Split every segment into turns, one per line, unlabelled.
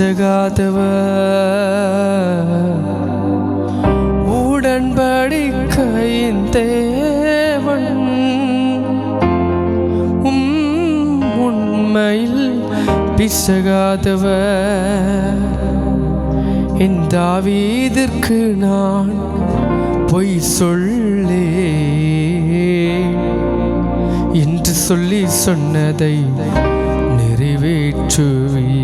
பிசகாதவர் உடன்படிக்கையின் தேவன் உம் உண்மையில் பிசகாதவர் என் தாவீதிற்கு நான் பொய் சொல்லே என்று சொல்லி சொன்னதை நிறைவேற்றுவே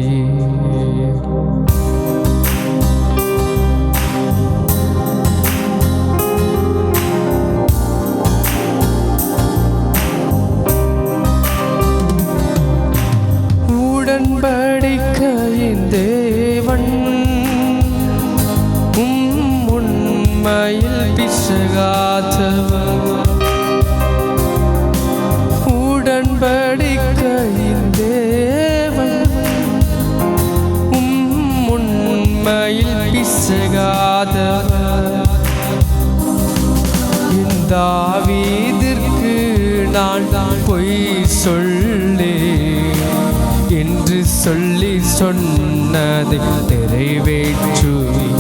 சொன்னது நிறைவேற்றுவி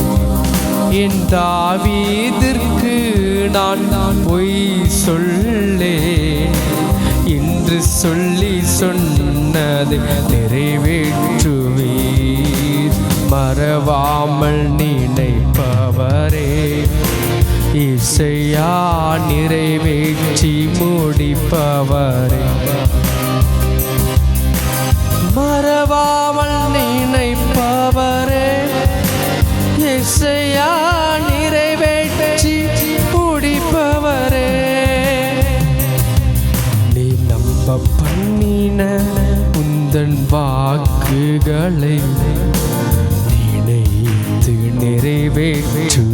என் தாவீதிற்கு நான் பொய் சொல்லே. என்று சொல்லி சொன்னது நிறைவேற்றுவீர். மறவாமல் நினைப்பவரே. இசையா நிறைவேற்றி முடிப்பவரே. வாக்குகளை நினைத்து நிறைவேற்று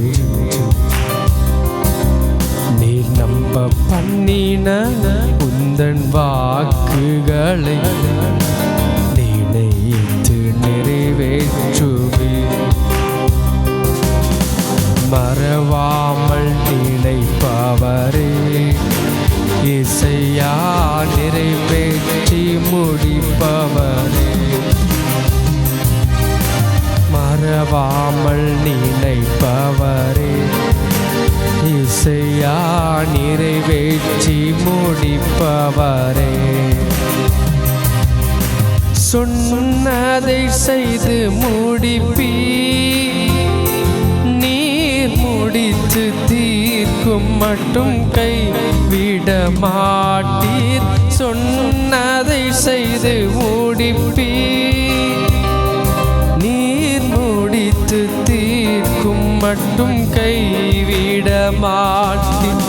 நீ நம்ப பண்ணின உந்தன் வாக்குகளை நினைத்து நிறைவேற்றுவே. மறவா வாமல் நினைப்பவரே. இசையா நிறைவேற்றி முடிப்பவரே. சொன்னதை செய்து முடிப்பி. நீர் முடித்து தீர்க்கும் மட்டும் கை விட மாட்டீர் சொன்னதை செய்து முடிப்பீர். மட்டும் கைவிட மாட்டேன்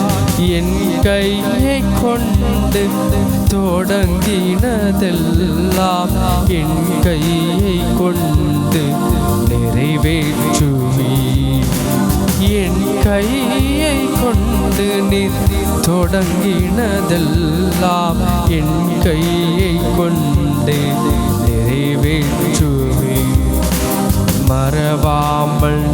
என் கையை கொண்டு தொடங்கினதெல்லாம் என் கையை கொண்டு நிறைவேற்றுவி என் கையை கொண்டு நீர் தொடங்கினதெல்லாம் என் கையை கொண்டு நிறைவேற்றுவே மறவாமல்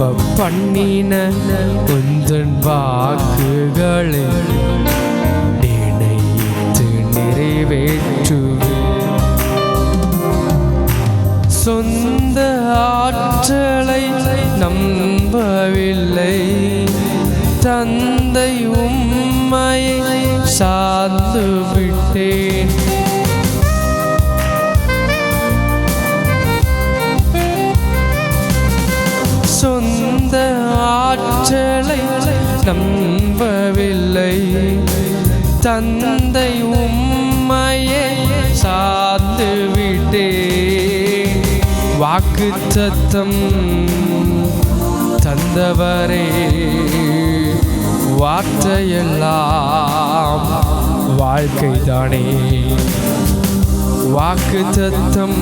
நம்ப பண்ணின உந்தன் வாக்குகளை நினைத்து நிறைவேற்றுவே சொந்த ஆற்றலை நம்பவில்லை. தந்தை உம்மையை சார்ந்து விட்டேன் ஆற்றலை நம்பவில்லை. தந்தை உம்மையே சார்ந்து விட்டேன். வாக்கு தத்தம் தந்தவரே வார்த்தையெல்லாம் வாழ்க்கைதானே வாக்கு தத்தம்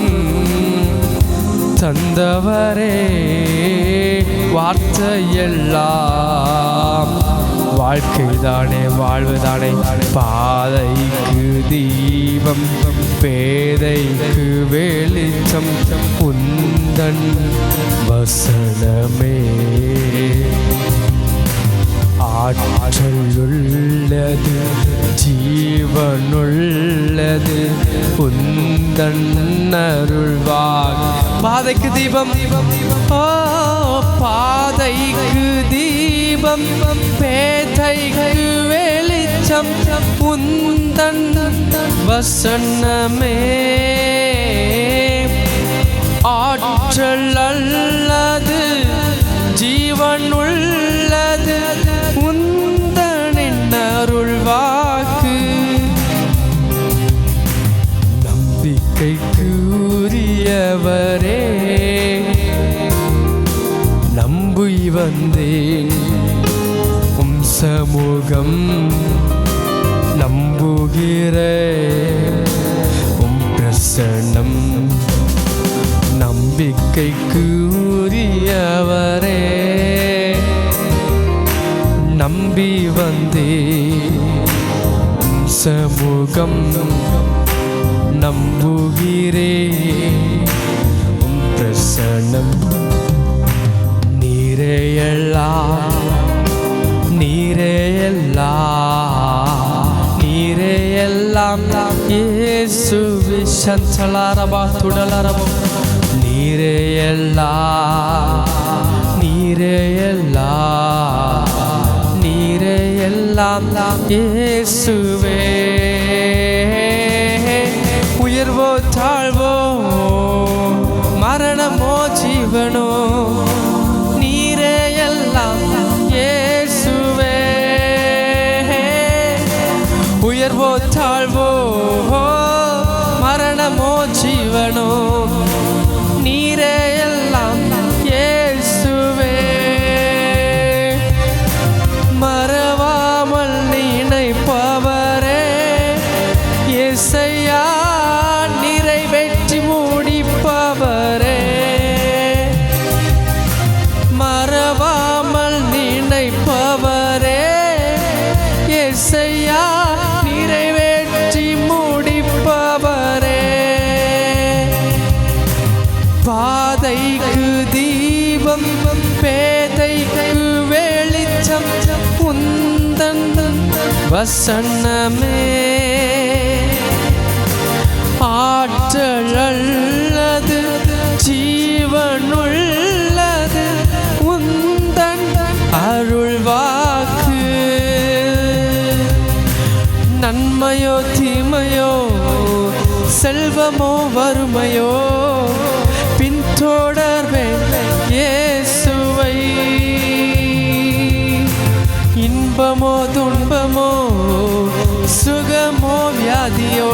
தந்தவரே. வார்த்தையெல்லாம். வாழ்க்கைதானே வாழ்வுதானே பாதைக்கு தீபம் பேதைக்கு வெளிச்சம் உந்தன் வசனமே. ஆற்றலுள்ளது ஜீவனுள்ளது உந்தன் அருள்வார். பாதைக்கு தீபம். ஓ பாதைக்கு தீபம் பேதைக்கு வெளிச்சம் உந்தன் வசனமே. ஆற்றல் அல்லது ஜீவன் வந்தேன். உம் சமூகம் நம்புகிற. உம் பிரசன்னம் நம்பிக்கைக்கு உரியவரே. நம்பி வந்தே சமூகம் நம்புகிறேன் இயேசுவி சஞ்சலாரபா துடலரபம் எல்லா நீரே எல்லாம் இயேசுவே. உயர்வோ தாழ்வு உயர்வோ தாழ்வோ மரணமோ ஜீவனோ நீரே எல்லாம் இயேசுவே. மறவாமல் நினைப்பவரே இசையா பாதைக்கு தீபம் பேதைக்கு வெளிச்சம் உந்தன் வசனமே. ஆற்றலல்லது ஜீவனுள்ளது உந்தன் அருள்வாக்கு. நன்மையோ தீமையோ செல்வமோ வறுமையோ துன்பமோ துன்பமோ சுகமோ வியாதியோ